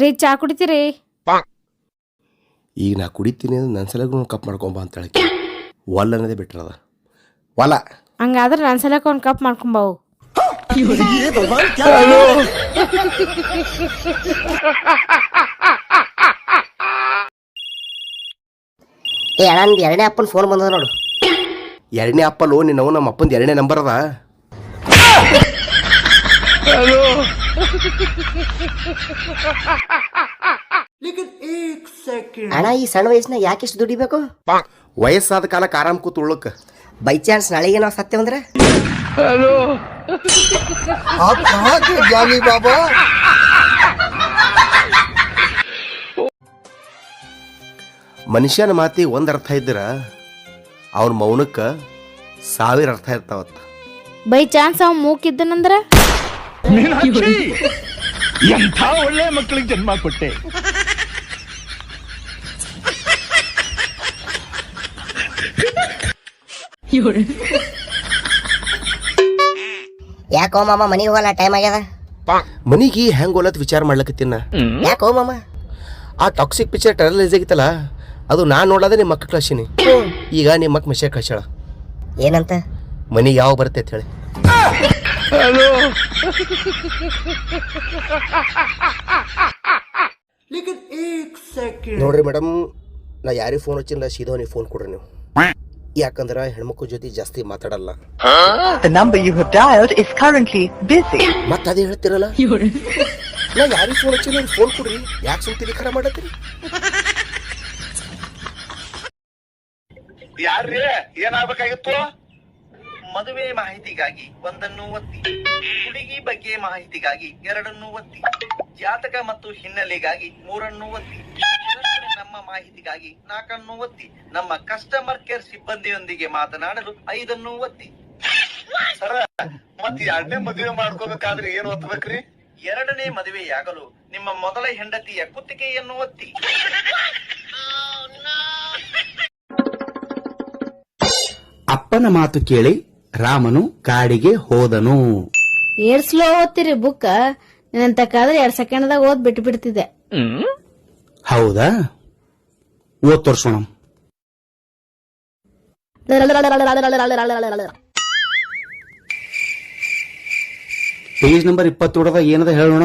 ರೀ ಚಾ ಕುಡಿತೀರಿ? ಈಗ ನಾ ಕುಡಿತೀನಿ ಅಂದ್ರೆ ನನ್ನ ಸಲಗೂ ಕಪ್ ಮಾಡ್ಕೊಂಬ ಅಂತ ಹೇಳಿ ಒಲ್ಲ ಅನ್ನೋದೇ ಬಿಟ್ರದ ಒಲ. ಹಂಗಾದ್ರೆ ನನ್ನ ಸಲಕ ಒಂದು ಕಪ್ ಮಾಡ್ಕೊಂಬವು. ಏ ಅಣ್ಣ ಎರಡನೇ ಅಪ್ಪನ ಫೋನ್ ಬಂದದ ನೋಡು. ಎರಡನೇ ಅಪ್ಪಲ್ಲೋ ನಿನ್ನವು ನಮ್ಮ ಅಪ್ಪಂದು ಎರಡನೇ ನಂಬರ್ ಅದ. ಅಣ್ಣ ಈ ಸಣ್ಣ ವಯಸ್ಸಿನಾಗ ಯಾಕೆ ಇಷ್ಟು ದುಡಿಬೇಕು? ವಯಸ್ಸಾದ ಕಾಲಕ್ಕೆ ಆರಾಮ್ ಕೂತ್ ಉಳ್ಳಕ್ಕೆ ಬೈ ಚಾನ್ಸ್ ನಾಳೆಗೆ ನಾವು ಬಾಬಾ? ಮನುಷ್ಯನ ಮಾತಿಗೆ ಒಂದು ಅರ್ಥ ಇದ್ರ ಅವ್ರ ಮೌನಕ್ಕೆ ಸಾವಿರ ಅರ್ಥ ಇರ್ತಾವತ್ತ. ಬೈ ಚಾನ್ಸ್ ಅವ್ ಮೂಕಿದ್ದನಂದ್ರ ಮೀನಾಕ್ಷಿ! ಎಂಥ ಒಳ್ಳೆ ಮಕ್ಕಳಿಗೆ ಜನ್ಮ ಕೊಟ್ಟೆ. ಯಾಕೋ ಮಾಮ ಮನಿಗೆ ಹೋಗಲ್ಲ ಟೈಮ್ ಆಗ್ಯದ? ಮನಿಗೆ ಹೆಂಗ್ ಹೋಲತ್ ವಿಚಾರ ಮಾಡ್ಲಕತ್ತಿನ ಯಾಕೋ ಮಾಮ? ಆ ಟಾಕ್ಸಿಕ್ ಪಿಕ್ಚರ್ ಟೆರಲೈಸ್ ಆಗಿತ್ತಲ್ಲ ಅದು ನಾ ನೋಡೋದೇ ನಿಮ್ಮ ಮಕ್ಕ ಕಳ್ಸೀನಿ. ಈಗ ನಿಮ್ಮ ಮಕ್ಕ ಮೆಸೇಜ್ ಕಳ್ಸ್ಯಾಳ. ಏನಂತ? ಮನಿಗೆ ಯಾವ ಬರುತ್ತೆ ಅಂತ ಹೇಳಿ. ನೋಡ್ರಿ ಮೇಡಮ್ ನಾ ಯಾರಿಗೆ ಫೋನ್ ಹಚ್ಚಿಲ್ಲ ಸೀದಾ ಫೋನ್ ಕೊಡ್ರಿ ನೀವು. ಯಾಕಂದ್ರ ಹೆಣ್ಮಕ್ಳ ಜೊತೆ ಜಾಸ್ತಿ ಮಾತಾಡಲ್ಲ. The number you have dialed is currently busy. ಮತ್ತ ಅದೇ ಹೇಳ್ತಿರಲ್ಲ? ನಾ ಯಾರಿಗೆ ಫೋನ್ ಹಚ್ಚಿಲ್ಲ ಫೋನ್ ಕೊಡ್ರಿ. ಯಾಕೆ ಸುಮ್ತಿರಿ ಖರ ಮಾಡತ್ತೀರಿ? ಯಾರ್ರಿ? ಏನಾಗ್ಬೇಕಾಗಿತ್ತು? ಮದುವೆ ಮಾಹಿತಿಗಾಗಿ ಒಂದನ್ನು ಒತ್ತಿ. ಹುಡುಗಿ ಬಗ್ಗೆ ಮಾಹಿತಿಗಾಗಿ ಎರಡನ್ನು ಒತ್ತಿ. ಜಾತಕ ಮತ್ತು ಹಿನ್ನೆಲೆಗಾಗಿ ಮೂರನ್ನು ಒತ್ತಿ. ನಮ್ಮ ಮಾಹಿತಿಗಾಗಿ ನಾಲ್ಕನ್ನು ಒತ್ತಿ. ನಮ್ಮ ಕಸ್ಟಮರ್ ಕೇರ್ ಸಿಬ್ಬಂದಿಯೊಂದಿಗೆ ಮಾತನಾಡಲು ಐದನ್ನು ಒತ್ತಿ. ಸರ ಮತ್ ಎರಡನೇ ಮದುವೆ ಮಾಡ್ಕೋಬೇಕಾದ್ರೆ ಏನು ಒತ್ತಬೇಕ್ರಿ ಎರಡನೇ ಮದುವೆಯಾಗಲು ನಿಮ್ಮ ಮೊದಲ ಹೆಂಡತಿಯ ಕುತ್ತಿಗೆಯನ್ನು ಒತ್ತಿ. ಅಪ್ಪನ ಮಾತು ಕೇಳಿ ರಾಮನು ಕಾಡಿಗೆ ಹೋದನು. ಏರ್ ಸ್ಲೋ ಓದ್ತಿರಿ ಬುಕ್ ನಿನ್ನಂತಕ್ಕಾದ್ರೆ ಎರಡ್ ಸೆಕೆಂಡ್ದಾಗ ಓದ್ ಬಿಟ್ಟು ಬಿಡ್ತಿದ್ದೆ. ಹೌದಾ? ಓದ್ ತೋರ್ಸೋಣ. ಪೇಜ್ ನಂಬರ್ ಇಪ್ಪತ್ತೇಳದಾಗ ಏನದ ಹೇಳೋಣ?